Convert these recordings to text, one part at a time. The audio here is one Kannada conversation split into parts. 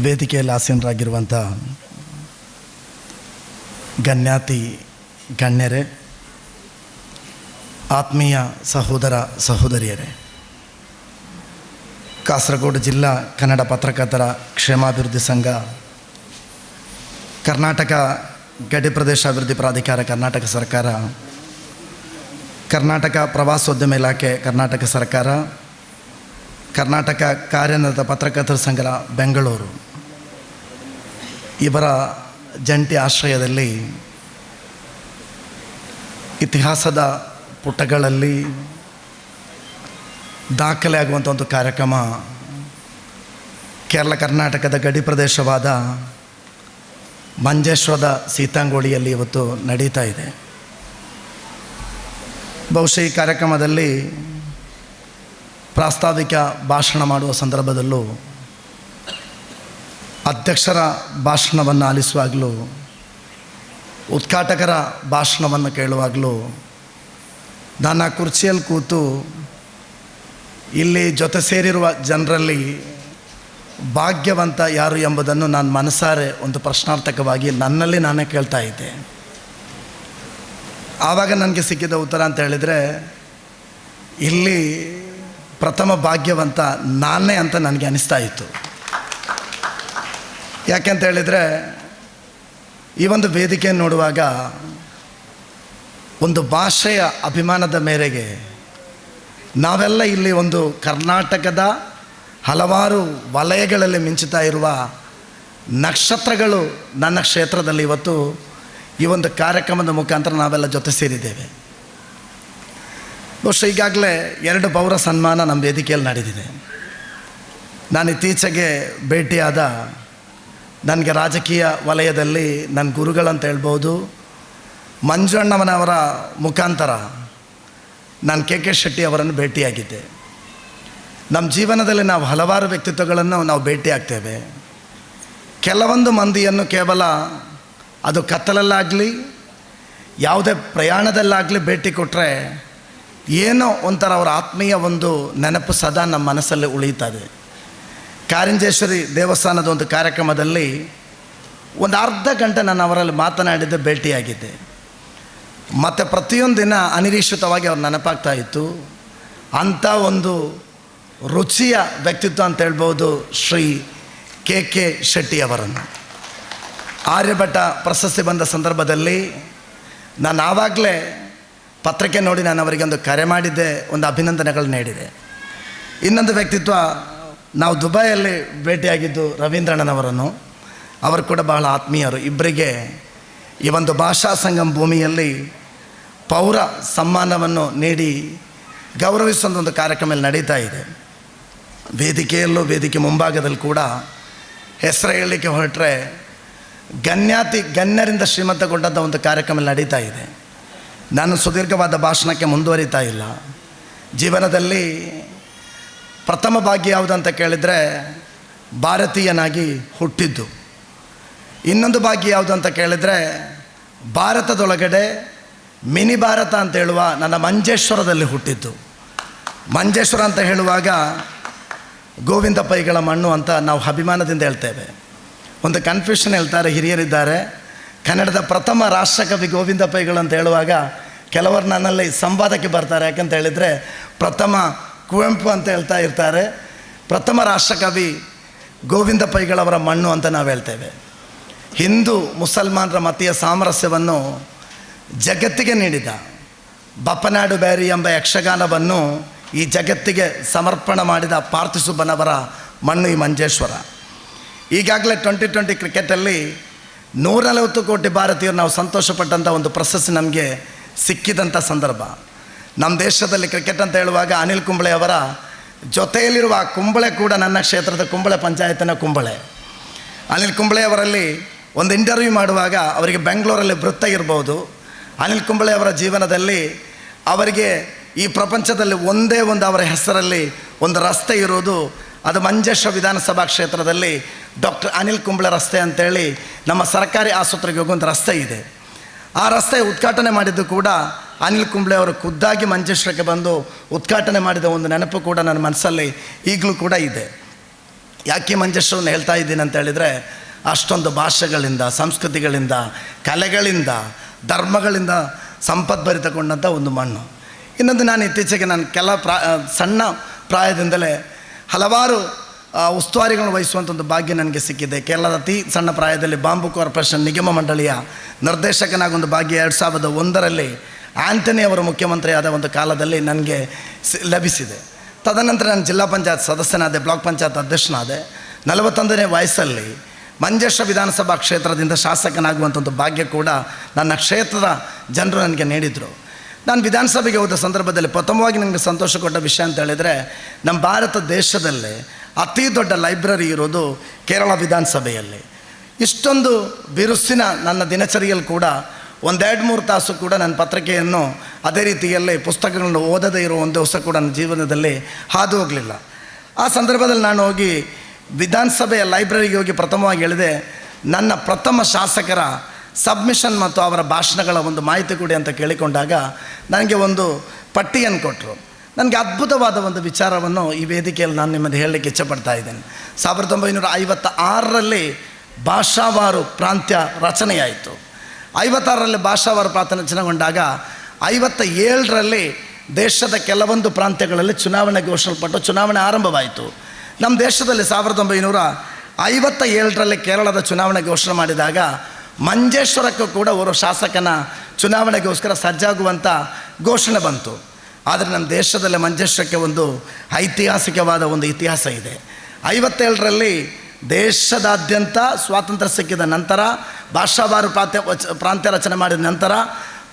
ವೇದಿಕೆಯಲ್ಲಿ ಆಸೀನರಾಗಿರುವಂಥ ಗಣ್ಯಾತಿ ಗಣ್ಯರೇ, ಆತ್ಮೀಯ ಸಹೋದರ ಸಹೋದರಿಯರೇ, ಕಾಸರಗೋಡು ಜಿಲ್ಲಾ ಕನ್ನಡ ಪತ್ರಕರ್ತರ ಕ್ಷೇಮಾಭಿವೃದ್ಧಿ ಸಂಘ, ಕರ್ನಾಟಕ ಗಡಿ ಪ್ರದೇಶ ಅಭಿವೃದ್ಧಿ ಪ್ರಾಧಿಕಾರ, ಕರ್ನಾಟಕ ಸರ್ಕಾರ, ಕರ್ನಾಟಕ ಪ್ರವಾಸೋದ್ಯಮ ಇಲಾಖೆ, ಕರ್ನಾಟಕ ಸರ್ಕಾರ, ಕರ್ನಾಟಕ ಕಾರ್ಯನಿರತ ಪತ್ರಕರ್ತರ ಸಂಘ ಬೆಂಗಳೂರು ಇವರ ಜಂಟಿ ಆಶ್ರಯದಲ್ಲಿ ಇತಿಹಾಸದ ಪುಟಗಳಲ್ಲಿ ದಾಖಲೆ ಆಗುವಂಥ ಒಂದು ಕಾರ್ಯಕ್ರಮ ಕೇರಳ ಕರ್ನಾಟಕದ ಗಡಿ ಪ್ರದೇಶವಾದ ಮಂಜೇಶ್ವರದ ಸೀತಾಂಗೋಳಿಯಲ್ಲಿ ಇವತ್ತು ನಡೀತಾ ಇದೆ. ಬಹುಶಃ ಈ ಕಾರ್ಯಕ್ರಮದಲ್ಲಿ ಪ್ರಾಸ್ತಾವಿಕ ಭಾಷಣ ಮಾಡುವ ಸಂದರ್ಭದಲ್ಲೂ ಅಧ್ಯಕ್ಷರ ಭಾಷಣವನ್ನು ಆಲಿಸುವಾಗಲೂ, ಉದ್ಘಾಟಕರ ಭಾಷಣವನ್ನು ಕೇಳುವಾಗಲೂ, ನನ್ನ ಕುರ್ಚಿಯಲ್ಲಿ ಕೂತು ಇಲ್ಲಿ ಜೊತೆ ಸೇರಿರುವ ಜನರಲ್ಲಿ ಭಾಗ್ಯವಂತ ಯಾರು ಎಂಬುದನ್ನು ನಾನು ಮನಸಾರೆ ಒಂದು ಪ್ರಶ್ನಾರ್ಥಕವಾಗಿ ನನ್ನಲ್ಲಿ ನಾನೇ ಕೇಳ್ತಾ ಇದ್ದೆ. ಆವಾಗ ನನಗೆ ಸಿಕ್ಕಿದ ಉತ್ತರ ಅಂತ ಹೇಳಿದರೆ, ಇಲ್ಲಿ ಪ್ರಥಮ ಭಾಗ್ಯವಂತ ನಾನೇ ಅಂತ ನನಗೆ ಅನಿಸ್ತಾ ಇತ್ತು. ಯಾಕೆಂತ ಹೇಳಿದರೆ, ಈ ಒಂದು ವೇದಿಕೆಯನ್ನು ನೋಡುವಾಗ ಒಂದು ಭಾಷೆಯ ಅಭಿಮಾನದ ಮೇರೆಗೆ ನಾವೆಲ್ಲ ಇಲ್ಲಿ ಒಂದು ಕರ್ನಾಟಕದ ಹಲವಾರು ವಲಯಗಳಲ್ಲಿ ಮಿಂಚುತ್ತಾ ಇರುವ ನಕ್ಷತ್ರಗಳು ನನ್ನ ಕ್ಷೇತ್ರದಲ್ಲಿ ಇವತ್ತು ಈ ಒಂದು ಕಾರ್ಯಕ್ರಮದ ಮುಖಾಂತರ ನಾವೆಲ್ಲ ಜೊತೆ ಸೇರಿದ್ದೇವೆ. ಬಹುಶಃ ಈಗಾಗಲೇ ಎರಡು ಪೌರ ಸನ್ಮಾನ ನಮ್ಮ ವೇದಿಕೆಯಲ್ಲಿ ನಡೆದಿದೆ. ನಾನು ಇತ್ತೀಚೆಗೆ ಭೇಟಿಯಾದ ನನಗೆ ರಾಜಕೀಯ ವಲಯದಲ್ಲಿ ನನ್ನ ಗುರುಗಳಂತ ಹೇಳ್ಬೋದು. ಮಂಜುಣ್ಣವನವರ ಮುಖಾಂತರ ನಾನು ಕೆ ಕೆ ಶೆಟ್ಟಿ ಅವರನ್ನು ಭೇಟಿಯಾಗಿದ್ದೆ. ನಮ್ಮ ಜೀವನದಲ್ಲಿ ನಾವು ಹಲವಾರು ವ್ಯಕ್ತಿತ್ವಗಳನ್ನು ನಾವು ಭೇಟಿಯಾಗ್ತೇವೆ ಕೆಲವೊಂದು ಮಂದಿಯನ್ನು ಕೇವಲ ಅದು ಕತ್ತಲಲ್ಲಾಗಲಿ, ಯಾವುದೇ ಪ್ರಯಾಣದಲ್ಲಾಗಲಿ ಭೇಟಿ ಕೊಟ್ಟರೆ ಏನೋ ಒಂಥರ ಅವರ ಆತ್ಮೀಯ ಒಂದು ನೆನಪು ಸದಾ ನಮ್ಮ ಮನಸ್ಸಲ್ಲಿ ಉಳಿಯುತ್ತದೆ. ಕಾರಿಂಜೇಶ್ವರಿ ದೇವಸ್ಥಾನದ ಒಂದು ಕಾರ್ಯಕ್ರಮದಲ್ಲಿ ಒಂದು ಅರ್ಧ ಗಂಟೆ ನಾನು ಅವರಲ್ಲಿ ಮಾತನಾಡಿದ್ದೆ ಭೇಟಿಯಾಗಿದ್ದೆ. ಮತ್ತು ಪ್ರತಿಯೊಂದು ದಿನ ಅನಿರೀಕ್ಷಿತವಾಗಿ ಅವ್ರು ನೆನಪಾಗ್ತಾ ಇತ್ತು. ಅಂಥ ಒಂದು ರುಚಿಯ ವ್ಯಕ್ತಿತ್ವ ಅಂತ ಹೇಳ್ಬೋದು ಶ್ರೀ ಕೆ ಕೆ ಶೆಟ್ಟಿಯವರನ್ನು ಆರ್ಯಭಟ ಪ್ರಶಸ್ತಿ ಬಂದ ಸಂದರ್ಭದಲ್ಲಿ ನಾನು ಆವಾಗಲೇ ಪತ್ರಿಕೆ ನೋಡಿ ನಾನು ಅವರಿಗೆ ಒಂದು ಕರೆ ಮಾಡಿದ್ದೆ, ಒಂದು ಅಭಿನಂದನೆಗಳು ನೀಡಿದೆ. ಇನ್ನೊಂದು ವ್ಯಕ್ತಿತ್ವ ನಾವು ದುಬೈಯಲ್ಲಿ ಭೇಟಿಯಾಗಿದ್ದು ರವೀಂದ್ರಣ್ಣನವರನ್ನು. ಅವರು ಕೂಡ ಬಹಳ ಆತ್ಮೀಯರು. ಇಬ್ಬರಿಗೆ ಈ ಒಂದು ಭಾಷಾ ಸಂಗಮ ಭೂಮಿಯಲ್ಲಿ ಪೌರ ಸಮ್ಮಾನವನ್ನು ನೀಡಿ ಗೌರವಿಸುವಂಥ ಒಂದು ಕಾರ್ಯಕ್ರಮದಲ್ಲಿ ನಡೀತಾ ಇದೆ. ವೇದಿಕೆಯಲ್ಲೂ ವೇದಿಕೆ ಮುಂಭಾಗದಲ್ಲಿ ಕೂಡ ಹೆಸರು ಹೇಳಲಿಕ್ಕೆ ಹೊರಟ್ರೆ ಗಣ್ಯಾತಿ ಗಣ್ಯರಿಂದ ಶ್ರೀಮಂತಗೊಂಡಂಥ ಒಂದು ಕಾರ್ಯಕ್ರಮ ನಡೀತಾ ಇದೆ. ನಾನು ಸುದೀರ್ಘವಾದ ಭಾಷಣಕ್ಕೆ ಮುಂದುವರಿತಾ ಇಲ್ಲ. ಜೀವನದಲ್ಲಿ ಪ್ರಥಮ ಭಾಗ್ಯ ಯಾವುದಂತ ಕೇಳಿದರೆ ಭಾರತೀಯನಾಗಿ ಹುಟ್ಟಿದ್ದು. ಇನ್ನೊಂದು ಭಾಗ್ಯ ಯಾವುದಂತ ಕೇಳಿದರೆ ಭಾರತದೊಳಗಡೆ ಮಿನಿ ಭಾರತ ಅಂತ ಹೇಳುವ ನನ್ನ ಮಂಜೇಶ್ವರದಲ್ಲಿ ಹುಟ್ಟಿದ್ದು. ಮಂಜೇಶ್ವರ ಅಂತ ಹೇಳುವಾಗ ಗೋವಿಂದ ಪೈಗಳ ಮಣ್ಣು ಅಂತ ನಾವು ಅಭಿಮಾನದಿಂದ ಹೇಳ್ತೇವೆ. ಒಂದು ಕನ್ಫ್ಯೂಷನ್ ಹೇಳ್ತಾರೆ, ಹಿರಿಯರಿದ್ದಾರೆ. ಕನ್ನಡದ ಪ್ರಥಮ ರಾಷ್ಟ್ರಕವಿ ಗೋವಿಂದ ಪೈಗಳು ಅಂತ ಹೇಳುವಾಗ ಕೆಲವರು ನನ್ನಲ್ಲಿ ಸಂವಾದಕ್ಕೆ ಬರ್ತಾರೆ. ಯಾಕಂತ ಹೇಳಿದರೆ ಪ್ರಥಮ ಕುವೆಂಪು ಅಂತ ಹೇಳ್ತಾ ಇರ್ತಾರೆ. ಪ್ರಥಮ ರಾಷ್ಟ್ರಕವಿ ಗೋವಿಂದ ಪೈಗಳವರ ಮಣ್ಣು ಅಂತ ನಾವು ಹೇಳ್ತೇವೆ. ಹಿಂದೂ ಮುಸಲ್ಮಾನರ ಮತೀಯ ಸಾಮರಸ್ಯವನ್ನು ಜಗತ್ತಿಗೆ ನೀಡಿದ ಬಪ್ಪನಾಡು ಬ್ಯಾರಿ ಎಂಬ ಯಕ್ಷಗಾನವನ್ನು ಈ ಜಗತ್ತಿಗೆ ಸಮರ್ಪಣ ಮಾಡಿದ ಪಾರ್ಥಿಸುಬ್ಬನವರ ಮಣ್ಣು ಈ ಮಂಜೇಶ್ವರ. ಈಗಾಗಲೇ ಟ್ವೆಂಟಿ ಟ್ವೆಂಟಿ ಕ್ರಿಕೆಟಲ್ಲಿ ನೂರ ನಲವತ್ತು ಕೋಟಿ ಭಾರತೀಯರು ನಾವು ಸಂತೋಷಪಟ್ಟಂಥ ಒಂದು ಪ್ರಶಸ್ತಿ ನಮಗೆ ಸಿಕ್ಕಿದಂಥ ಸಂದರ್ಭ. ನಮ್ಮ ದೇಶದಲ್ಲಿ ಕ್ರಿಕೆಟ್ ಅಂತ ಹೇಳುವಾಗ ಅನಿಲ್ ಕುಂಬಳೆ ಅವರ ಜೊತೆಯಲ್ಲಿರುವ ಕುಂಬಳೆ ಕೂಡ ನನ್ನ ಕ್ಷೇತ್ರದ ಕುಂಬಳೆ ಪಂಚಾಯತಿನ ಕುಂಬಳೆ. ಅನಿಲ್ ಕುಂಬಳೆ ಅವರಲ್ಲಿ ಒಂದು ಇಂಟರ್ವ್ಯೂ ಮಾಡುವಾಗ ಅವರಿಗೆ ಬೆಂಗಳೂರಲ್ಲಿ ವೃತ್ತ ಇರ್ಬೋದು. ಅನಿಲ್ ಕುಂಬಳೆ ಅವರ ಜೀವನದಲ್ಲಿ ಅವರಿಗೆ ಈ ಪ್ರಪಂಚದಲ್ಲಿ ಒಂದೇ ಒಂದು ಅವರ ಹೆಸರಲ್ಲಿ ಒಂದು ರಸ್ತೆ ಇರೋದು ಅದು ಮಂಜೇಶ್ವರ ವಿಧಾನಸಭಾ ಕ್ಷೇತ್ರದಲ್ಲಿ ಡಾಕ್ಟರ್ ಅನಿಲ್ ಕುಂಬಳೆ ರಸ್ತೆ ಅಂತೇಳಿ ನಮ್ಮ ಸರ್ಕಾರಿ ಆಸ್ಪತ್ರೆಗೆ ಹೋಗುವಂಥ ರಸ್ತೆ ಇದೆ. ಆ ರಸ್ತೆ ಉದ್ಘಾಟನೆ ಮಾಡಿದ್ದು ಕೂಡ ಅನಿಲ್ ಕುಂಬ್ಳೆ ಅವರು ಖುದ್ದಾಗಿ ಮಂಜೇಶ್ವರಕ್ಕೆ ಬಂದು ಉದ್ಘಾಟನೆ ಮಾಡಿದ ಒಂದು ನೆನಪು ಕೂಡ ನನ್ನ ಮನಸ್ಸಲ್ಲಿ ಈಗಲೂ ಕೂಡ ಇದೆ. ಯಾಕೆ ಮಂಜೇಶ್ವರನ ಹೇಳ್ತಾ ಇದ್ದೀನಿ ಅಂತ ಹೇಳಿದರೆ, ಅಷ್ಟೊಂದು ಭಾಷೆಗಳಿಂದ, ಸಂಸ್ಕೃತಿಗಳಿಂದ, ಕಲೆಗಳಿಂದ, ಧರ್ಮಗಳಿಂದ ಸಂಪದ್ಭರಿತಗೊಂಡಂಥ ಒಂದು ಮಣ್ಣು. ಇನ್ನೊಂದು ನಾನು ಇತ್ತೀಚೆಗೆ ನಾನು ಕೆಲ ಪ್ರಾ, ಸಣ್ಣ ಪ್ರಾಯದಿಂದಲೇ ಹಲವಾರು ಉಸ್ತುವಾರಿಗಳನ್ನು ವಹಿಸುವಂಥ ಒಂದು ಭಾಗ್ಯ ನನಗೆ ಸಿಕ್ಕಿದೆ. ಕೇರಳದ ಅತಿ ಸಣ್ಣ ಪ್ರಾಯದಲ್ಲಿ ಬಾಂಬು ಕಾರ್ಪೊರೇಷನ್ ನಿಗಮ ಮಂಡಳಿಯ ನಿರ್ದೇಶಕನಾಗೊಂದು ಭಾಗ್ಯ ಎರಡು ಸಾವಿರದ ಒಂದರಲ್ಲಿ ಆಂಟನಿ ಅವರು ಮುಖ್ಯಮಂತ್ರಿಯಾದ ಒಂದು ಕಾಲದಲ್ಲಿ ನನಗೆ ಲಭಿಸಿದೆ. ತದನಂತರ ನಾನು ಜಿಲ್ಲಾ ಪಂಚಾಯತ್ ಸದಸ್ಯನಾದೆ, ಬ್ಲಾಕ್ ಪಂಚಾಯತ್ ಅಧ್ಯಕ್ಷನಾದೆ. ನಲವತ್ತೊಂದನೇ ವಯಸ್ಸಲ್ಲಿ ಮಂಜೇಶ್ವರ ವಿಧಾನಸಭಾ ಕ್ಷೇತ್ರದಿಂದ ಶಾಸಕನಾಗುವಂಥ ಒಂದು ಭಾಗ್ಯ ಕೂಡ ನನ್ನ ಕ್ಷೇತ್ರದ ಜನರು ನನಗೆ ನೀಡಿದರು. ನಾನು ವಿಧಾನಸಭೆಗೆ ಹೋದ ಸಂದರ್ಭದಲ್ಲಿ ಪ್ರಥಮವಾಗಿ ನನಗೆ ಸಂತೋಷ ಕೊಟ್ಟ ವಿಷಯ ಅಂತ ಹೇಳಿದರೆ, ನಮ್ಮ ಭಾರತ ದೇಶದಲ್ಲೇ ಅತಿ ದೊಡ್ಡ ಲೈಬ್ರರಿ ಇರೋದು ಕೇರಳ ವಿಧಾನಸಭೆಯಲ್ಲಿ. ಇಷ್ಟೊಂದು ಬಿರುಸಿನ ನನ್ನ ದಿನಚರಿಯಲ್ಲಿ ಕೂಡ ಒಂದೆರಡು ಮೂರು ತಾಸು ಕೂಡ ನನ್ನ ಪತ್ರಿಕೆಯನ್ನು ಅದೇ ರೀತಿಯಲ್ಲಿ ಪುಸ್ತಕಗಳನ್ನು ಓದದೇ ಇರೋ ಒಂದು ದಿವಸ ಕೂಡ ನನ್ನ ಜೀವನದಲ್ಲಿ ಹಾದು ಹೋಗಲಿಲ್ಲ. ಆ ಸಂದರ್ಭದಲ್ಲಿ ನಾನು ಹೋಗಿ ವಿಧಾನಸಭೆಯ ಲೈಬ್ರರಿಗೆ ಹೋಗಿ ಪ್ರಥಮವಾಗಿ ಹೇಳಿದೆ, ನನ್ನ ಪ್ರಥಮ ಶಾಸಕರ ಸಬ್ಮಿಷನ್ ಮತ್ತು ಅವರ ಭಾಷಣಗಳ ಒಂದು ಮಾಹಿತಿ ಕೊಡಿ ಅಂತ ಕೇಳಿಕೊಂಡಾಗ ನನಗೆ ಒಂದು ಪಟ್ಟಿಯನ್ನು ಕೊಟ್ಟರು. ನನಗೆ ಅದ್ಭುತವಾದ ಒಂದು ವಿಚಾರವನ್ನು ಈ ವೇದಿಕೆಯಲ್ಲಿ ನಾನು ನಿಮ್ಮದು ಹೇಳಲಿಕ್ಕೆ ಇಚ್ಛಪಡ್ತಾ ಇದ್ದೇನೆ. ಸಾವಿರದ ಒಂಬೈನೂರ ಐವತ್ತ ಆರರಲ್ಲಿ ಭಾಷಾವಾರು ಪ್ರಾಂತ್ಯ ರಚನೆಯಾಯಿತು. ಐವತ್ತಾರರಲ್ಲಿ ಭಾಷಾವಾರ ಪ್ರಾರ್ಥನೆ ರಚನೆಗೊಂಡಾಗ ಐವತ್ತ ಏಳರಲ್ಲಿ ದೇಶದ ಕೆಲವೊಂದು ಪ್ರಾಂತ್ಯಗಳಲ್ಲಿ ಚುನಾವಣೆ ಘೋಷಿಸಲ್ಪಟ್ಟು ಚುನಾವಣೆ ಆರಂಭವಾಯಿತು. ನಮ್ಮ ದೇಶದಲ್ಲಿ ಸಾವಿರದ ಒಂಬೈನೂರ ಐವತ್ತ ಏಳರಲ್ಲಿ ಕೇರಳದ ಚುನಾವಣೆ ಘೋಷಣೆ ಮಾಡಿದಾಗ ಮಂಜೇಶ್ವರಕ್ಕೂ ಕೂಡ ಅವರು ಶಾಸಕನ ಚುನಾವಣೆಗೋಸ್ಕರ ಸಜ್ಜಾಗುವಂಥ ಘೋಷಣೆ ಬಂತು. ಆದರೆ ನಮ್ಮ ದೇಶದಲ್ಲಿ ಮಂಜೇಶ್ವರಕ್ಕೆ ಒಂದು ಐತಿಹಾಸಿಕವಾದ ಒಂದು ಇತಿಹಾಸ ಇದೆ. ಐವತ್ತೇಳರಲ್ಲಿ ದೇಶದಾದ್ಯಂತ ಸ್ವಾತಂತ್ರ್ಯ ಸಿಕ್ಕಿದ ನಂತರ ಭಾಷಾವಾರು ಪ್ರಾಂತ್ಯ ಪ್ರಾಂತ್ಯ ರಚನೆ ಮಾಡಿದ ನಂತರ,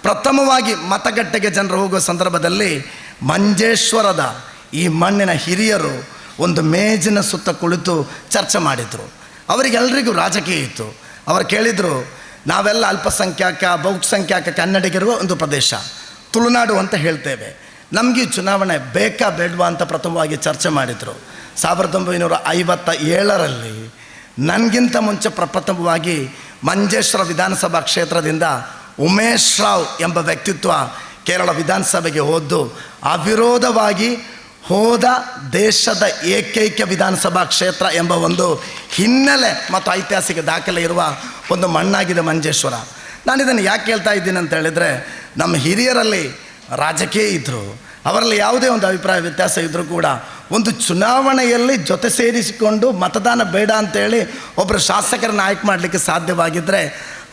ಪ್ರಥಮವಾಗಿ ಮತಗಟ್ಟೆಗೆ ಜನರು ಹೋಗುವ ಸಂದರ್ಭದಲ್ಲಿ ಮಂಜೇಶ್ವರದ ಈ ಮಣ್ಣಿನ ಹಿರಿಯರು ಒಂದು ಮೇಜಿನ ಸುತ್ತ ಕುಳಿತು ಚರ್ಚೆ ಮಾಡಿದರು. ಅವರಿಗೆಲ್ಲರಿಗೂ ರಾಜಕೀಯ ಇತ್ತು. ಅವರು ಕೇಳಿದರು, ನಾವೆಲ್ಲ ಅಲ್ಪಸಂಖ್ಯಾಕ, ಬಹುಸಂಖ್ಯಾಕ ಕನ್ನಡಿಗರು ಒಂದು ಪ್ರದೇಶ, ತುಳುನಾಡು ಅಂತ ಹೇಳ್ತೇವೆ. ನಮಗೆ ಚುನಾವಣೆ ಬೇಕಾ ಬೇಡವಾ ಅಂತ ಪ್ರಥಮವಾಗಿ ಚರ್ಚೆ ಮಾಡಿದರು. ಸಾವಿರದ ಒಂಬೈನೂರ ಐವತ್ತ ಏಳರಲ್ಲಿ ನನಗಿಂತ ಮುಂಚೆ ಪ್ರಪ್ರಥಮವಾಗಿ ಮಂಜೇಶ್ವರ ವಿಧಾನಸಭಾ ಕ್ಷೇತ್ರದಿಂದ ಉಮೇಶ್ ರಾವ್ ಎಂಬ ವ್ಯಕ್ತಿತ್ವ ಕೇರಳ ವಿಧಾನಸಭೆಗೆ ಹೋದ್ದು, ಅವಿರೋಧವಾಗಿ ಹೋದ ದೇಶದ ಏಕೈಕ ವಿಧಾನಸಭಾ ಕ್ಷೇತ್ರ ಎಂಬ ಒಂದು ಹಿನ್ನೆಲೆ ಮತ್ತು ಐತಿಹಾಸಿಕ ದಾಖಲೆ ಇರುವ ಒಂದು ಮಣ್ಣಾಗಿದೆ ಮಂಜೇಶ್ವರ. ನಾನು ಇದನ್ನು ಯಾಕೆ ಹೇಳ್ತಾ ಇದ್ದೀನಿ ಅಂತ ಹೇಳಿದರೆ, ನಮ್ಮ ಹಿರಿಯರಲ್ಲಿ ರಾಜಕೀಯ ಇದ್ದರು ಅವರಲ್ಲಿ ಯಾವುದೇ ಒಂದು ಅಭಿಪ್ರಾಯ ವ್ಯತ್ಯಾಸ ಇದ್ದರೂ ಕೂಡ ಒಂದು ಚುನಾವಣೆಯಲ್ಲಿ ಜೊತೆ ಸೇರಿಸಿಕೊಂಡು ಮತದಾನ ಬೇಡ ಅಂತೇಳಿ ಒಬ್ಬರು ಶಾಸಕರನ್ನು ಆಯ್ಕೆ ಮಾಡಲಿಕ್ಕೆ ಸಾಧ್ಯವಾಗಿದ್ದರೆ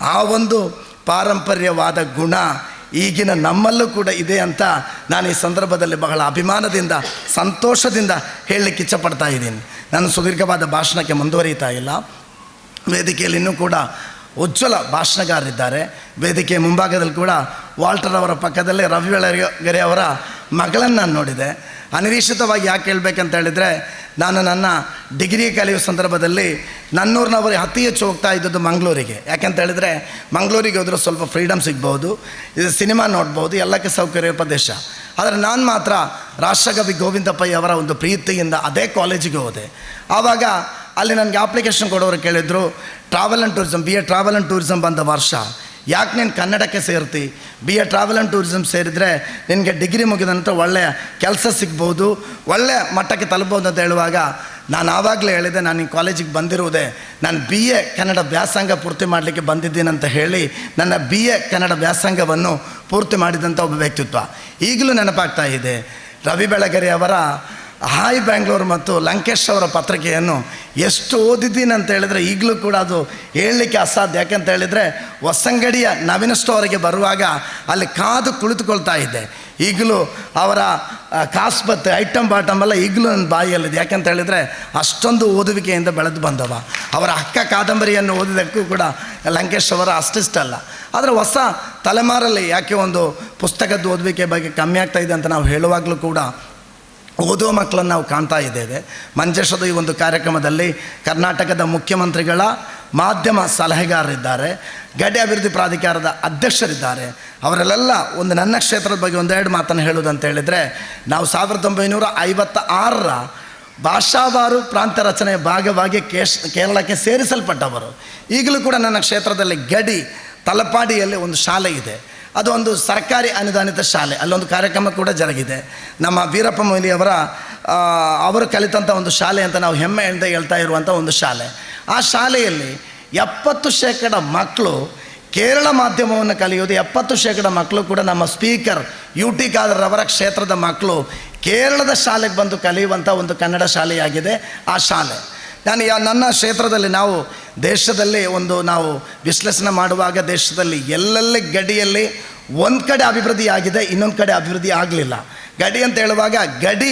ಆ ಒಂದು ಪಾರಂಪರ್ಯವಾದ ಗುಣ ಈಗಿನ ನಮ್ಮಲ್ಲೂ ಕೂಡ ಇದೆ ಅಂತ ನಾನು ಈ ಸಂದರ್ಭದಲ್ಲಿ ಬಹಳ ಅಭಿಮಾನದಿಂದ, ಸಂತೋಷದಿಂದ ಹೇಳಲಿಕ್ಕೆ ಇಚ್ಛಪಡ್ತಾ ಇದ್ದೀನಿ. ನಾನು ಸುದೀರ್ಘವಾದ ಭಾಷಣಕ್ಕೆ ಮುಂದುವರಿತಾ ಇಲ್ಲ. ವೇದಿಕೆಯಲ್ಲಿ ಇನ್ನೂ ಕೂಡ ಉಜ್ವಲ ಭಾಷಣಗಾರರಿದ್ದಾರೆ. ವೇದಿಕೆ ಮುಂಭಾಗದಲ್ಲಿ ಕೂಡ ವಾಲ್ಟರ್ ಅವರ ಪಕ್ಕದಲ್ಲೇ ರವಿ ಬೆಳಗೆರೆ ಅವರ ಮಗಳನ್ನು ನಾನು ನೋಡಿದೆ. ಅನಿರೀಕ್ಷಿತವಾಗಿ ಯಾಕೆ ಹೇಳ್ಬೇಕಂತ ಹೇಳಿದರೆ, ನಾನು ನನ್ನ ಡಿಗ್ರಿ ಕಲಿಯುವ ಸಂದರ್ಭದಲ್ಲಿ ನನ್ನೂರಿನವರು ಅತಿ ಹೆಚ್ಚು ಹೋಗ್ತಾ ಇದ್ದದ್ದು ಮಂಗಳೂರಿಗೆ. ಯಾಕಂತ ಹೇಳಿದರೆ, ಮಂಗಳೂರಿಗೆ ಹೋದರೆ ಸ್ವಲ್ಪ ಫ್ರೀಡಮ್ ಸಿಗ್ಬೋದು, ಇದು ಸಿನಿಮಾ ನೋಡ್ಬೋದು, ಎಲ್ಲಕ್ಕೆ ಸೌಕರ್ಯ ಪ್ರದೇಶ ಆದರೆ ನಾನು ಮಾತ್ರ ರಾಷ್ಟ್ರಕವಿ ಗೋವಿಂದಪ್ಪಯ್ಯ ಅವರ ಒಂದು ಪ್ರೀತಿಯಿಂದ ಅದೇ ಕಾಲೇಜಿಗೆ ಹೋದೆ. ಆವಾಗ ಅಲ್ಲಿ ನನಗೆ ಅಪ್ಲಿಕೇಶನ್ ಕೊಡೋರು ಕೇಳಿದರು travel and tourism B A travel and tourism ಬಂದ ವರ್ಷ. ಯಾಕೆ ನೀನು ಕನ್ನಡಕ್ಕೆ ಸೇರ್ತಿ? B A travel and tourism ಸೇರಿದರೆ ನಿನಗೆ ಡಿಗ್ರಿ ಮುಗಿದ ನಂತರ ಒಳ್ಳೆಯ ಕೆಲಸ ಸಿಗ್ಬೋದು ಒಳ್ಳೆಯ ಮಟ್ಟಕ್ಕೆ ತಲುಪ್ಬೋದು ಅಂತ ಹೇಳುವಾಗ ನಾನು ಆವಾಗಲೇ ಹೇಳಿದೆ, ನಾನು ಈ ಕಾಲೇಜಿಗೆ ಬಂದಿರುವುದೇ ನಾನು ಬಿ ಎ ಕನ್ನಡ ವ್ಯಾಸಂಗ ಪೂರ್ತಿ ಮಾಡಲಿಕ್ಕೆ ಬಂದಿದ್ದೀನಂತ ಹೇಳಿ ನನ್ನ ಬಿ ಎ ಕನ್ನಡ ವ್ಯಾಸಂಗವನ್ನು ಪೂರ್ತಿ ಮಾಡಿದಂಥ ಒಬ್ಬ ವ್ಯಕ್ತಿತ್ವ. ಈಗಲೂ ನೆನಪಾಗ್ತಾ ಇದೆ, ರವಿ ಬೆಳಗೆರೆ ಅವರ ಹಾಯ್ ಬ್ಯಾಂಗ್ಳೂರ್ ಮತ್ತು ಲಂಕೇಶ್ ಅವರ ಪತ್ರಿಕೆಯನ್ನು ಎಷ್ಟು ಓದಿದ್ದೀನಿ ಅಂತ ಹೇಳಿದರೆ ಈಗಲೂ ಕೂಡ ಅದು ಹೇಳಲಿಕ್ಕೆ ಅಸಾಧ್ಯ. ಯಾಕಂತ ಹೇಳಿದರೆ ಹೊಸಂಗಡಿಯ ನವೀನ ಸ್ಟೋರಿಗೆ ಬರುವಾಗ ಅಲ್ಲಿ ಕಾದು ಕುಳಿತುಕೊಳ್ತಾ ಇದ್ದೆ. ಈಗಲೂ ಅವರ ಕಾಸ್ಬತ್ ಐಟಮ್ ಬಾಟಮ್ ಎಲ್ಲ ಈಗಲೂ ನನ್ನ ಬಾಯಿಯಲ್ಲಿದೆ. ಯಾಕಂತ ಹೇಳಿದರೆ ಅಷ್ಟೊಂದು ಓದುವಿಕೆಯಿಂದ ಬೆಳೆದು ಬಂದವ. ಅವರ ಅಕ್ಕ ಕಾದಂಬರಿಯನ್ನು ಓದಿದಕ್ಕೂ ಕೂಡ ಲಂಕೇಶ್ ಅವರ ಅಷ್ಟಿಷ್ಟಲ್ಲ ಆದರೆ ಹೊಸ ತಲೆಮಾರಲ್ಲಿ ಯಾಕೆ ಒಂದು ಪುಸ್ತಕದ ಓದುವಿಕೆ ಬಗ್ಗೆ ಕಮ್ಮಿ ಆಗ್ತಾ ಇದೆ ಅಂತ ನಾವು ಹೇಳುವಾಗಲೂ ಕೂಡ ಓದುವ ಮಕ್ಕಳನ್ನು ನಾವು ಕಾಣ್ತಾ ಇದ್ದೇವೆ. ಮಂಜೇಶ್ವರದ ಈ ಒಂದು ಕಾರ್ಯಕ್ರಮದಲ್ಲಿ ಕರ್ನಾಟಕದ ಮುಖ್ಯಮಂತ್ರಿಗಳ ಮಾಧ್ಯಮ ಸಲಹೆಗಾರರಿದ್ದಾರೆ. ಗಡಿ ಅಭಿವೃದ್ಧಿ ಪ್ರಾಧಿಕಾರದ ಅಧ್ಯಕ್ಷರಿದ್ದಾರೆ. ಅವರಲ್ಲೆಲ್ಲ ಒಂದು ನನ್ನ ಕ್ಷೇತ್ರದ ಬಗ್ಗೆ ಒಂದೆರಡು ಮಾತನ್ನು ಹೇಳುವುದಂತ ಹೇಳಿದರೆ, ನಾವು ಸಾವಿರದ ಒಂಬೈನೂರ ಐವತ್ತ ಆರರ ಭಾಷಾವಾರು ಪ್ರಾಂತ ರಚನೆಯ ಭಾಗವಾಗಿ ಕೇಶ್, ಕೇರಳಕ್ಕೆ ಸೇರಿಸಲ್ಪಟ್ಟವರು. ಈಗಲೂ ಕೂಡ ನನ್ನ ಕ್ಷೇತ್ರದಲ್ಲಿ ಗಡಿ ತಲಪಾಡಿಯಲ್ಲಿ ಒಂದು ಶಾಲೆ ಇದೆ. ಅದು ಒಂದು ಸರ್ಕಾರಿ ಅನುದಾನಿತ ಶಾಲೆ. ಅಲ್ಲೊಂದು ಕಾರ್ಯಕ್ರಮ ಕೂಡ ಜರುಗಿದೆ. ನಮ್ಮ ವೀರಪ್ಪ ಮೊಯ್ಲಿಯವರ ಅವರು ಕಲಿತಂಥ ಒಂದು ಶಾಲೆ ಅಂತ ನಾವು ಹೆಮ್ಮೆಯಿಂದ ಹೇಳ್ತಾ ಇರುವಂಥ ಒಂದು ಶಾಲೆ. ಆ ಶಾಲೆಯಲ್ಲಿ ಎಪ್ಪತ್ತು ಶೇಕಡ ಮಕ್ಕಳು ಕೇರಳ ಮಾಧ್ಯಮವನ್ನು ಕಲಿಯೋದು, ಎಪ್ಪತ್ತು ಶೇಕಡ ಮಕ್ಕಳು ಕೂಡ ನಮ್ಮ ಸ್ಪೀಕರ್ ಯು ಟಿ ಖಾದರ್ ಅವರ ಕ್ಷೇತ್ರದ ಮಕ್ಕಳು ಕೇರಳದ ಶಾಲೆಗೆ ಬಂದು ಕಲಿಯುವಂಥ ಒಂದು ಕನ್ನಡ ಶಾಲೆಯಾಗಿದೆ ಆ ಶಾಲೆ. ನಾನು ನನ್ನ ಕ್ಷೇತ್ರದಲ್ಲಿ ನಾವು ದೇಶದಲ್ಲಿ ಒಂದು ನಾವು ವಿಶ್ಲೇಷಣೆ ಮಾಡುವಾಗ ದೇಶದಲ್ಲಿ ಎಲ್ಲೆಲ್ಲಿ ಗಡಿಯಲ್ಲಿ ಒಂದು ಕಡೆ ಅಭಿವೃದ್ಧಿ ಆಗಿದೆ, ಇನ್ನೊಂದು ಕಡೆ ಅಭಿವೃದ್ಧಿ ಆಗಲಿಲ್ಲ. ಗಡಿ ಅಂತ ಹೇಳುವಾಗ ಗಡಿ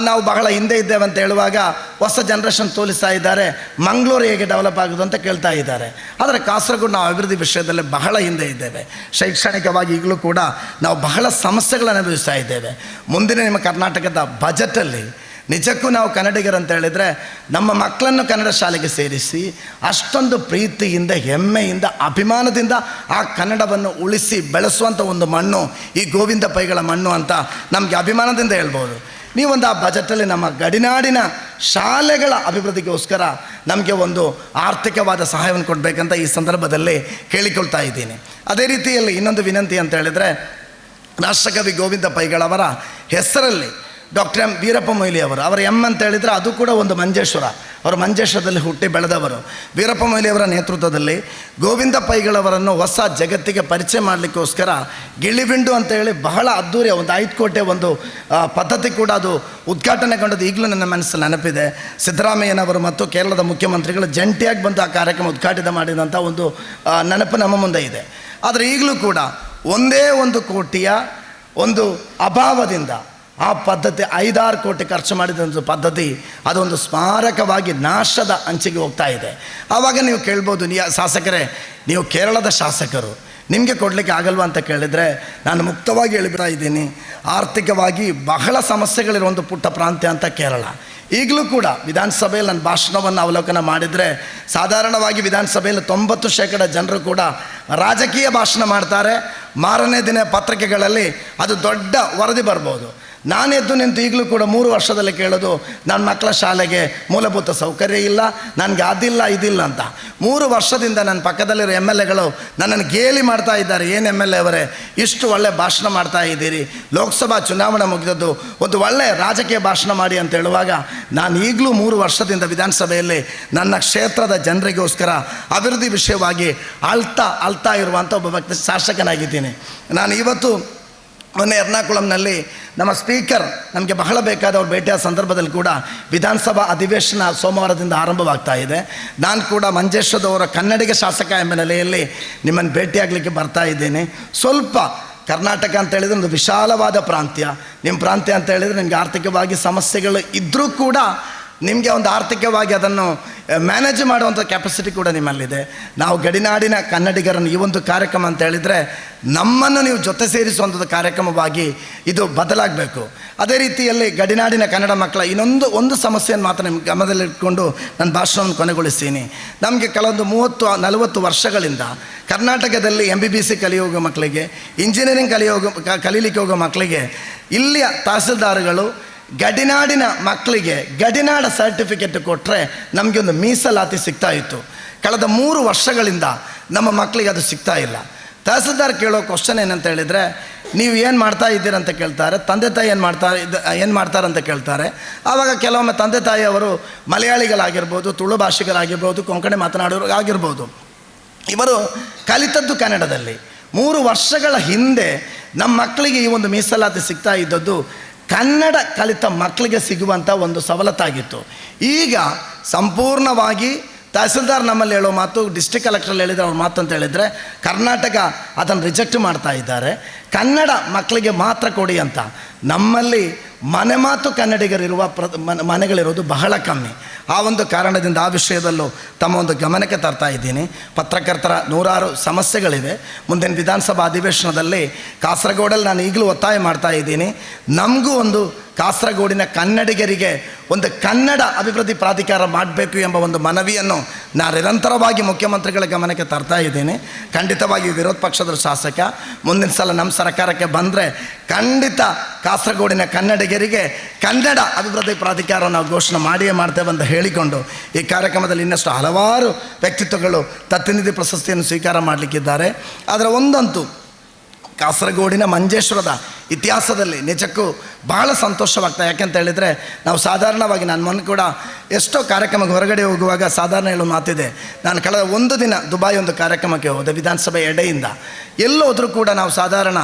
ನಾವು ಬಹಳ ಹಿಂದೆ ಇದ್ದೇವೆ ಅಂತ ಹೇಳುವಾಗ ಹೊಸ ಜನ್ರೇಷನ್ ತೋಲಿಸ್ತಾ ಇದ್ದಾರೆ, ಮಂಗಳೂರು ಹೇಗೆ ಡೆವಲಪ್ ಆಗೋದು ಅಂತ ಕೇಳ್ತಾ ಇದ್ದಾರೆ. ಆದರೆ ಕಾಸರಗೋಡು ನಾವು ಅಭಿವೃದ್ಧಿ ವಿಷಯದಲ್ಲಿ ಬಹಳ ಹಿಂದೆ ಇದ್ದೇವೆ. ಶೈಕ್ಷಣಿಕವಾಗಿ ಈಗಲೂ ಕೂಡ ನಾವು ಬಹಳ ಸಮಸ್ಯೆಗಳನ್ನು ಅನುಭವಿಸ್ತಾ ಇದ್ದೇವೆ. ಮುಂದಿನ ನಿಮ್ಮ ಕರ್ನಾಟಕದ ಬಜೆಟಲ್ಲಿ ನಿಜಕ್ಕೂ ನಾವು ಕನ್ನಡಿಗರಂತ ಹೇಳಿದರೆ ನಮ್ಮ ಮಕ್ಕಳನ್ನು ಕನ್ನಡ ಶಾಲೆಗೆ ಸೇರಿಸಿ ಅಷ್ಟೊಂದು ಪ್ರೀತಿಯಿಂದ, ಹೆಮ್ಮೆಯಿಂದ, ಅಭಿಮಾನದಿಂದ ಆ ಕನ್ನಡವನ್ನು ಉಳಿಸಿ ಬೆಳೆಸುವಂಥ ಒಂದು ಮಣ್ಣು ಈ ಗೋವಿಂದ ಪೈಗಳ ಮಣ್ಣು ಅಂತ ನಮಗೆ ಅಭಿಮಾನದಿಂದ ಹೇಳ್ಬೋದು. ನೀವೊಂದು ಆ ಬಜೆಟಲ್ಲಿ ನಮ್ಮ ಗಡಿನಾಡಿನ ಶಾಲೆಗಳ ಅಭಿವೃದ್ಧಿಗೋಸ್ಕರ ನಮಗೆ ಒಂದು ಆರ್ಥಿಕವಾದ ಸಹಾಯವನ್ನು ಕೊಡಬೇಕಂತ ಈ ಸಂದರ್ಭದಲ್ಲಿ ಕೇಳಿಕೊಳ್ತಾ ಇದ್ದೀನಿ. ಅದೇ ರೀತಿಯಲ್ಲಿ ಇನ್ನೊಂದು ವಿನಂತಿ ಅಂತ ಹೇಳಿದರೆ ರಾಷ್ಟ್ರಕವಿ ಗೋವಿಂದ ಪೈಗಳವರ ಹೆಸರಲ್ಲಿ ಡಾಕ್ಟರ್ ಎಂ ವೀರಪ್ಪ ಮೊಯ್ಲಿ ಅವರು. ಅವರ ಎಂ ಅಂತ ಹೇಳಿದರೆ ಅದು ಕೂಡ ಒಂದು ಮಂಜೇಶ್ವರ. ಅವರು ಮಂಜೇಶ್ವರದಲ್ಲಿ ಹುಟ್ಟಿ ಬೆಳೆದವರು. ವೀರಪ್ಪ ಮೊಯ್ಲಿ ಅವರ ನೇತೃತ್ವದಲ್ಲಿ ಗೋವಿಂದ ಪೈಗಳವರನ್ನು ಹೊಸ ಜಗತ್ತಿಗೆ ಪರಿಚಯ ಮಾಡಲಿಕ್ಕೋಸ್ಕರ ಗಿಳಿಬಿಂಡು ಅಂತ ಹೇಳಿ ಬಹಳ ಅದ್ದೂರಿಯ ಒಂದು ಐದು ಕೋಟೆ ಒಂದು ಪದ್ಧತಿ ಕೂಡ ಅದು ಉದ್ಘಾಟನೆ ಉದ್ಘಾಟನೆಗೊಂಡದ್ದು ಈಗಲೂ ನನ್ನ ಮನಸ್ಸಲ್ಲಿ ನೆನಪಿದೆ. ಸಿದ್ದರಾಮಯ್ಯನವರು ಮತ್ತು ಕೇರಳದ ಮುಖ್ಯಮಂತ್ರಿಗಳು ಜಂಟಿಯಾಗಿ ಬಂದು ಆ ಕಾರ್ಯಕ್ರಮ ಉದ್ಘಾಟನೆ ಮಾಡಿದಂಥ ಒಂದು ನೆನಪು ನಮ್ಮ ಮುಂದೆ ಇದೆ. ಆದರೆ ಈಗಲೂ ಕೂಡ ಒಂದೇ ಒಂದು ಕೋಟಿಯ ಒಂದು ಅಭಾವದಿಂದ ಆ ಪದ್ಧತಿ ಐದಾರು ಕೋಟಿ ಖರ್ಚು ಮಾಡಿದ ಒಂದು ಪದ್ಧತಿ ಅದೊಂದು ಸ್ಮಾರಕವಾಗಿ ನಾಶದ ಅಂಚಿಗೆ ಹೋಗ್ತಾ ಇದೆ. ಆವಾಗ ನೀವು ಕೇಳ್ಬೋದು, ನೀ ಶಾಸಕರೇ, ನೀವು ಕೇರಳದ ಶಾಸಕರು, ನಿಮಗೆ ಕೊಡಲಿಕ್ಕೆ ಆಗಲ್ವಾ ಅಂತ ಕೇಳಿದರೆ, ನಾನು ಮುಕ್ತವಾಗಿ ಹೇಳಿಬಿಡ್ತಾ ಇದ್ದೀನಿ. ಆರ್ಥಿಕವಾಗಿ ಬಹಳ ಸಮಸ್ಯೆಗಳಿರೋ ಒಂದು ಪುಟ್ಟ ಪ್ರಾಂತ್ಯ ಅಂತ ಕೇರಳ. ಈಗಲೂ ಕೂಡ ವಿಧಾನಸಭೆಯಲ್ಲಿ ನನ್ನ ಭಾಷಣವನ್ನು ಅವಲೋಕನ ಮಾಡಿದರೆ, ಸಾಧಾರಣವಾಗಿ ವಿಧಾನಸಭೆಯಲ್ಲಿ ತೊಂಬತ್ತು ಶೇಕಡ ಜನರು ಕೂಡ ರಾಜಕೀಯ ಭಾಷಣ ಮಾಡ್ತಾರೆ. ಮಾರನೇ ದಿನ ಪತ್ರಿಕೆಗಳಲ್ಲಿ ಅದು ದೊಡ್ಡ ವರದಿ ಬರ್ಬೋದು. ನಾನು ಎದ್ದು ನಿಂತು ಈಗಲೂ ಕೂಡ ಮೂರು ವರ್ಷದಲ್ಲಿ ಕೇಳೋದು ನನ್ನ ಮಕ್ಕಳ ಶಾಲೆಗೆ ಮೂಲಭೂತ ಸೌಕರ್ಯ ಇಲ್ಲ, ನನಗೆ ಅದಿಲ್ಲ, ಇದಿಲ್ಲ ಅಂತ. ಮೂರು ವರ್ಷದಿಂದ ನನ್ನ ಪಕ್ಕದಲ್ಲಿರೋ ಎಂ ಎಲ್ ಎಗಳು ನನ್ನನ್ನು ಗೇಲಿ ಮಾಡ್ತಾ ಇದ್ದಾರೆ. ಏನು ಎಂ ಎಲ್ ಎ ಅವರೇ, ಇಷ್ಟು ಒಳ್ಳೆ ಭಾಷಣ ಮಾಡ್ತಾ ಇದ್ದೀರಿ. ಲೋಕಸಭಾ ಚುನಾವಣೆ ಮುಗಿದದ್ದು ಒಂದು ಒಳ್ಳೆ ರಾಜಕೀಯ ಭಾಷಣ ಮಾಡಿ ಅಂತ ಹೇಳುವಾಗ, ನಾನು ಈಗಲೂ ಮೂರು ವರ್ಷದಿಂದ ವಿಧಾನಸಭೆಯಲ್ಲಿ ನನ್ನ ಕ್ಷೇತ್ರದ ಜನರಿಗೋಸ್ಕರ ಅಭಿವೃದ್ಧಿ ವಿಷಯವಾಗಿ ಅಳ್ತಾ ಅಳ್ತಾ ಇರುವಂಥ ಒಬ್ಬ ವ್ಯಕ್ತಿ ಶಾಸಕನಾಗಿದ್ದೀನಿ. ನಾನು ಇವತ್ತು ಮೊನ್ನೆ ಎರ್ನಾಕುಳಂನಲ್ಲಿ ನಮ್ಮ ಸ್ಪೀಕರ್ ನಮಗೆ ಬಹಳ ಬೇಕಾದವ್ರು ಭೇಟಿಯಾದ ಸಂದರ್ಭದಲ್ಲಿ ಕೂಡ ವಿಧಾನಸಭಾ ಅಧಿವೇಶನ ಸೋಮವಾರದಿಂದ ಆರಂಭವಾಗ್ತಾ ಇದೆ. ನಾನು ಕೂಡ ಮಂಜೇಶ್ವರದವರ ಕನ್ನಡಿಗ ಶಾಸಕ ಎಂಬ ನೆಲೆಯಲ್ಲಿ ನಿಮ್ಮನ್ನು ಭೇಟಿಯಾಗಲಿಕ್ಕೆ ಬರ್ತಾ ಇದ್ದೇನೆ. ಸ್ವಲ್ಪ ಕರ್ನಾಟಕ ಅಂತ ಹೇಳಿದರೆ ಒಂದು ವಿಶಾಲವಾದ ಪ್ರಾಂತ್ಯ. ನಿಮ್ಮ ಪ್ರಾಂತ್ಯ ಅಂತ ಹೇಳಿದರೆ ನಿಮಗೆ ಆರ್ಥಿಕವಾಗಿ ಸಮಸ್ಯೆಗಳು ಇದ್ದರೂ ಕೂಡ ನಿಮಗೆ ಒಂದು ಆರ್ಥಿಕವಾಗಿ ಅದನ್ನು ಮ್ಯಾನೇಜ್ ಮಾಡುವಂಥ ಕೆಪಾಸಿಟಿ ಕೂಡ ನಿಮ್ಮಲ್ಲಿದೆ. ನಾವು ಗಡಿನಾಡಿನ ಕನ್ನಡಿಗರನ್ನು ಈ ಒಂದು ಕಾರ್ಯಕ್ರಮ ಅಂತ ಹೇಳಿದರೆ ನಮ್ಮನ್ನು ನೀವು ಜೊತೆ ಸೇರಿಸುವಂಥದ್ದು ಕಾರ್ಯಕ್ರಮವಾಗಿ ಇದು ಬದಲಾಗಬೇಕು. ಅದೇ ರೀತಿಯಲ್ಲಿ ಗಡಿನಾಡಿನ ಕನ್ನಡ ಮಕ್ಕಳ ಇನ್ನೊಂದು, ಒಂದು ಸಮಸ್ಯೆಯನ್ನು ಮಾತ್ರ ನಿಮ್ಮ ಗಮನದಲ್ಲಿಟ್ಕೊಂಡು ನನ್ನ ಭಾಷಣವನ್ನು ಕೊನೆಗೊಳಿಸ್ತೀನಿ. ನಮಗೆ ಕೆಲವೊಂದು ಮೂವತ್ತು, ನಲವತ್ತು ವರ್ಷಗಳಿಂದ ಕರ್ನಾಟಕದಲ್ಲಿ ಎಂ ಬಿ ಬಿ ಸಿ ಕಲಿಯೋಗೋ ಮಕ್ಕಳಿಗೆ ಇಂಜಿನಿಯರಿಂಗ್ ಕಲಿಯೋಗ ಕಲೀಲಿಕ್ಕೆ ಹೋಗೋ ಮಕ್ಕಳಿಗೆ, ಇಲ್ಲಿಯ ತಹಸೀಲ್ದಾರ್ಗಳು ಗಡಿನಾಡಿನ ಮಕ್ಕಳಿಗೆ ಗಡಿನಾಡ ಸರ್ಟಿಫಿಕೇಟ್ ಕೊಟ್ಟರೆ ನಮಗೆ ಒಂದು ಮೀಸಲಾತಿ ಸಿಗ್ತಾ ಇತ್ತು. ಕಳೆದ ಮೂರು ವರ್ಷಗಳಿಂದ ನಮ್ಮ ಮಕ್ಕಳಿಗೆ ಅದು ಸಿಗ್ತಾ ಇಲ್ಲ. ತಹಸೀಲ್ದಾರ್ ಕೇಳೋ ಕ್ವಶನ್ ಏನಂತ ಹೇಳಿದರೆ, ನೀವು ಏನು ಮಾಡ್ತಾ ಇದ್ದೀರಂತ ಕೇಳ್ತಾರೆ. ತಂದೆ ತಾಯಿ ಏನು ಮಾಡ್ತಾ ಇದ್ದ, ಏನು ಮಾಡ್ತಾರಂತ ಕೇಳ್ತಾರೆ. ಆವಾಗ ಕೆಲವೊಮ್ಮೆ ತಂದೆ ತಾಯಿಯವರು ಮಲಯಾಳಿಗಳಾಗಿರ್ಬೋದು, ತುಳು ಭಾಷೆಗಳಾಗಿರ್ಬೋದು, ಕೊಂಕಣಿ ಮಾತನಾಡೋರು ಆಗಿರ್ಬೋದು. ಇವರು ಕಲಿತದ್ದು ಕನ್ನಡದಲ್ಲಿ. ಮೂರು ವರ್ಷಗಳ ಹಿಂದೆ ನಮ್ಮ ಮಕ್ಕಳಿಗೆ ಈ ಒಂದು ಮೀಸಲಾತಿ ಸಿಗ್ತಾ ಇದ್ದದ್ದು ಕನ್ನಡ ಕಲಿತ ಮಕ್ಕಳಿಗೆ ಸಿಗುವಂಥ ಒಂದು ಸವಲತ್ತಾಗಿತ್ತು. ಈಗ ಸಂಪೂರ್ಣವಾಗಿ ತಹಸೀಲ್ದಾರ್ ನಮ್ಮಲ್ಲಿ ಹೇಳೋ ಮಾತು ಡಿಸ್ಟಿಕ್ ಕಲೆಕ್ಟ್ರಲ್ಲಿ ಹೇಳಿದರೆ ಅವ್ರ ಮಾತು ಅಂತ ಹೇಳಿದರೆ, ಕರ್ನಾಟಕ ಅದನ್ನು ರಿಜೆಕ್ಟ್ ಮಾಡ್ತಾ ಇದ್ದಾರೆ. ಕನ್ನಡ ಮಕ್ಕಳಿಗೆ ಮಾತ್ರ ಕೊಡಿ ಅಂತ. ನಮ್ಮಲ್ಲಿ ಮನೆ ಮಾತು ಕನ್ನಡಿಗರಿರುವ ಪ್ರ ಮನೆ- ಮನೆಗಳಿರೋದು ಬಹಳ ಕಮ್ಮಿ. ಆ ಒಂದು ಕಾರಣದಿಂದ ಆ ವಿಷಯದಲ್ಲೂ ತಮ್ಮ ಒಂದು ಗಮನಕ್ಕೆ ತರ್ತಾ ಇದ್ದೀನಿ. ಪತ್ರಕರ್ತರ ನೂರಾರು ಸಮಸ್ಯೆಗಳಿವೆ. ಮುಂದಿನ ವಿಧಾನಸಭಾ ಅಧಿವೇಶನದಲ್ಲಿ ಕಾಸರಗೋಡಲ್ಲಿ ನಾನು ಈಗಲೂ ಒತ್ತಾಯ ಮಾಡ್ತಾ ಇದ್ದೀನಿ. ನಮಗೂ ಒಂದು ಕಾಸರಗೋಡಿನ ಕನ್ನಡಿಗರಿಗೆ ಒಂದು ಕನ್ನಡ ಅಭಿವೃದ್ಧಿ ಪ್ರಾಧಿಕಾರ ಮಾಡಬೇಕು ಎಂಬ ಒಂದು ಮನವಿಯನ್ನು ನಾನು ನಿರಂತರವಾಗಿ ಮುಖ್ಯಮಂತ್ರಿಗಳ ಗಮನಕ್ಕೆ ತರ್ತಾ ಇದ್ದೀನಿ. ಖಂಡಿತವಾಗಿ ವಿರೋಧ ಪಕ್ಷದ ಶಾಸಕ, ಮುಂದಿನ ಸಲ ನಮ್ಮ ಸರ್ಕಾರಕ್ಕೆ ಬಂದರೆ ಖಂಡಿತ ಕಾಸರಗೋಡಿನ ಕನ್ನಡಿಗರಿಗೆ ಕನ್ನಡ ಅಭಿವೃದ್ಧಿ ಪ್ರಾಧಿಕಾರ ನಾವು ಘೋಷಣೆ ಮಾಡಿಯೇ ಮಾಡ್ತೇವೆ ಅಂತ ಹೇಳಿಕೊಂಡು ಈ ಕಾರ್ಯಕ್ರಮದಲ್ಲಿ ಇನ್ನಷ್ಟು ಹಲವಾರು ವ್ಯಕ್ತಿತ್ವಗಳು ಪ್ರತಿನಿಧಿ ಪ್ರಶಸ್ತಿಯನ್ನು ಸ್ವೀಕಾರ ಮಾಡಲಿಕ್ಕಿದ್ದಾರೆ. ಅದರ ಒಂದಂತೂ ಕಾಸರಗೋಡಿನ ಮಂಜೇಶ್ವರದ ಇತಿಹಾಸದಲ್ಲಿ ನಿಜಕ್ಕೂ ಬಹಳ ಸಂತೋಷವಾಗ್ತಾ ಯಾಕೆಂತ ಹೇಳಿದರೆ ನಾವು ಸಾಧಾರಣವಾಗಿ ನಾನು ಮೊನ್ನೆ ಕೂಡ ಎಷ್ಟೋ ಕಾರ್ಯಕ್ರಮಕ್ಕೆ ಹೊರಗಡೆ ಹೋಗುವಾಗ ಸಾಧಾರಣ ಹೇಳೋ ಮಾತಿದೆ. ನಾನು ಕಳೆದ ಒಂದು ದಿನ ದುಬಾಯಿ ಒಂದು ಕಾರ್ಯಕ್ರಮಕ್ಕೆ ಹೋದೆ, ವಿಧಾನಸಭೆ ಎಡೆಯಿಂದ. ಎಲ್ಲೋದ್ರೂ ಕೂಡ ನಾವು ಸಾಧಾರಣ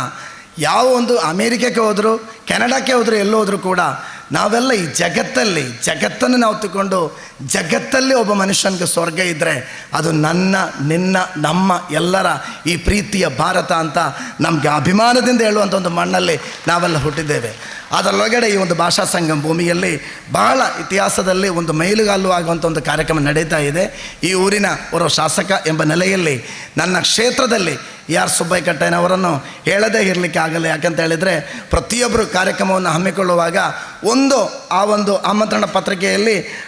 ಯಾವ ಒಂದು ಅಮೇರಿಕಕ್ಕೆ ಹೋದರೂ, ಕೆನಡಾಕ್ಕೆ ಹೋದರೂ ಎಲ್ಲೋದ್ರೂ ಕೂಡ ನಾವೆಲ್ಲ ಈ ಜಗತ್ತಲ್ಲಿ ಜಗತ್ತನ್ನು ನಾವು ತಗೊಂಡು ಜಗತ್ತಲ್ಲಿ ಒಬ್ಬ ಮನುಷ್ಯನಿಗೆ ಸ್ವರ್ಗ ಇದ್ದರೆ ಅದು ನನ್ನ, ನಿನ್ನ, ನಮ್ಮ ಎಲ್ಲರ ಈ ಪ್ರೀತಿಯ ಭಾರತ ಅಂತ ನಮಗೆ ಅಭಿಮಾನದಿಂದ ಹೇಳುವಂಥ ಒಂದು ಮಣ್ಣಲ್ಲಿ ನಾವೆಲ್ಲ ಹುಟ್ಟಿದ್ದೇವೆ. ಅದರೊಳಗಡೆ ಈ ಒಂದು ಭಾಷಾ ಸಂಗಮ ಭೂಮಿಯಲ್ಲಿ ಬಹಳ ಇತಿಹಾಸದಲ್ಲಿ ಒಂದು ಮೈಲುಗಾಲು ಆಗುವಂಥ ಒಂದು ಕಾರ್ಯಕ್ರಮ ನಡೀತಾ ಇದೆ. ಈ ಊರಿನ ಓರ್ವ ಶಾಸಕ ಎಂಬ ನೆಲೆಯಲ್ಲಿ ನನ್ನ ಕ್ಷೇತ್ರದಲ್ಲಿ ಯಾರ್ ಸುಬ್ಬಯ್ಯ ಕಟ್ಟಯ್ಯನವರನ್ನು ಹೇಳದೇ ಇರಲಿಕ್ಕೆ ಆಗಲ್ಲ. ಯಾಕಂತ ಹೇಳಿದರೆ ಪ್ರತಿಯೊಬ್ಬರು ಕಾರ್ಯಕ್ರಮವನ್ನು ಹಮ್ಮಿಕೊಳ್ಳುವಾಗ ಒಂದು, ಆ ಒಂದು ಆಮಂತ್ರಣ ಪತ್ರಿಕೆಯಲ್ಲಿ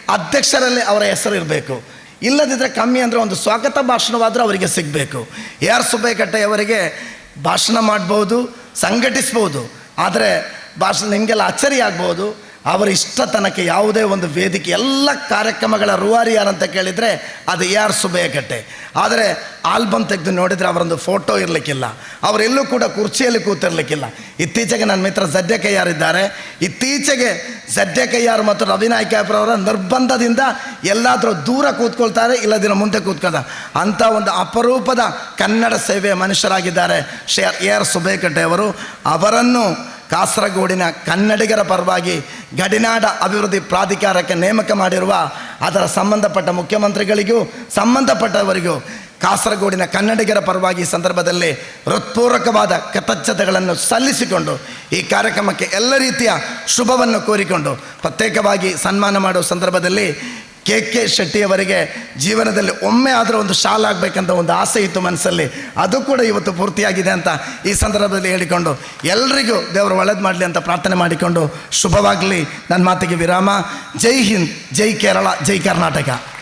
ಅಧ್ಯಕ್ಷರಲ್ಲಿ ಅವರ ಹೆಸರು ಇರಬೇಕು. ಇಲ್ಲದಿದ್ದರೆ ಕಮ್ಮಿ ಅಂದರೆ ಒಂದು ಸ್ವಾಗತ ಭಾಷಣವಾದರೂ ಅವರಿಗೆ ಸಿಗಬೇಕು. ಎ ಆರ್ ಸುಬ್ಬಯ್ಯಕಟ್ಟೆಯವರಿಗೆ ಭಾಷಣ ಮಾಡ್ಬೋದು, ಸಂಘಟಿಸ್ಬೋದು. ಆದರೆ ಭಾಷಣ ನಿಮಗೆಲ್ಲ ಅಚ್ಚರಿ ಆಗ್ಬೋದು. ಅವರ ಇಷ್ಟತನಕ್ಕೆ ತನಕ ಯಾವುದೇ ಒಂದು ವೇದಿಕೆ, ಎಲ್ಲ ಕಾರ್ಯಕ್ರಮಗಳ ರೂವಾರಿ ಯಾರಂತ ಕೇಳಿದರೆ ಅದು ಎ ಆರ್ ಸುಬ್ಬಯ್ಯಕಟ್ಟೆ. ಆದರೆ ಆಲ್ಬಮ್ ತೆಗೆದು ನೋಡಿದರೆ ಅವರೊಂದು ಫೋಟೋ ಇರಲಿಕ್ಕಿಲ್ಲ. ಅವರೆಲ್ಲೂ ಕೂಡ ಕುರ್ಚಿಯಲ್ಲಿ ಕೂತಿರ್ಲಿಕ್ಕಿಲ್ಲ. ಇತ್ತೀಚೆಗೆ ನನ್ನ ಮಿತ್ರ ಸದ್ಯಕ್ಕೆ ಯಾರಿದ್ದಾರೆ ಇತ್ತೀಚೆಗೆ ಕೈಯಾರು ಮತ್ತು ರವಿನಾಯ್ಕ ನಾಯ್ಕಾಪುರವರ ನಿರ್ಬಂಧದಿಂದ ಎಲ್ಲಾದರೂ ದೂರ ಕೂತ್ಕೊಳ್ತಾರೆ ಇಲ್ಲದಿನ ಮುಂದೆ ಕೂತ್ಕೊಳ್ತ ಅಂಥ ಒಂದು ಅಪರೂಪದ ಕನ್ನಡ ಸೇವೆಯ ಮನುಷ್ಯರಾಗಿದ್ದಾರೆ ಶೇರ್ ಎ ಆರ್ ಸುಬೇಕಟ್ಟೆಯವರು ಅವರನ್ನು ಕಾಸರಗೋಡಿನ ಕನ್ನಡಿಗರ ಪರವಾಗಿ ಗಡಿನಾಡ ಅಭಿವೃದ್ಧಿ ಪ್ರಾಧಿಕಾರಕ್ಕೆ ನೇಮಕ ಮಾಡಿರುವ, ಅದರ ಸಂಬಂಧಪಟ್ಟ ಮುಖ್ಯಮಂತ್ರಿಗಳಿಗೂ, ಸಂಬಂಧಪಟ್ಟವರಿಗೂ ಕಾಸರಗೋಡಿನ ಕನ್ನಡಿಗರ ಪರವಾಗಿ ಈ ಸಂದರ್ಭದಲ್ಲಿ ಹೃತ್ಪೂರ್ವಕವಾದ ಕೃತಜ್ಞತೆಗಳನ್ನು ಸಲ್ಲಿಸಿಕೊಂಡು ಈ ಕಾರ್ಯಕ್ರಮಕ್ಕೆ ಎಲ್ಲ ರೀತಿಯ ಶುಭವನ್ನು ಕೋರಿಕೊಂಡು ಪ್ರತ್ಯೇಕವಾಗಿ ಸನ್ಮಾನ ಮಾಡುವ ಸಂದರ್ಭದಲ್ಲಿ ಕೆ ಕೆ ಶೆಟ್ಟಿಯವರಿಗೆ ಜೀವನದಲ್ಲಿ ಒಮ್ಮೆ ಆದರೂ ಒಂದು ಶಾಲೆ ಆಗಬೇಕಂತ ಒಂದು ಆಸೆ ಇತ್ತು ಮನಸ್ಸಲ್ಲಿ. ಅದು ಕೂಡ ಇವತ್ತು ಪೂರ್ತಿಯಾಗಿದೆ ಅಂತ ಈ ಸಂದರ್ಭದಲ್ಲಿ ಹೇಳಿಕೊಂಡು ಎಲ್ರಿಗೂ ದೇವರು ಒಳ್ಳೇದು ಮಾಡಲಿ ಅಂತ ಪ್ರಾರ್ಥನೆ ಮಾಡಿಕೊಂಡು ಶುಭವಾಗಲಿ. ನನ್ನ ಮಾತಿಗೆ ವಿರಾಮ. ಜೈ ಹಿಂದ್, ಜೈ ಕೇರಳ, ಜೈ ಕರ್ನಾಟಕ.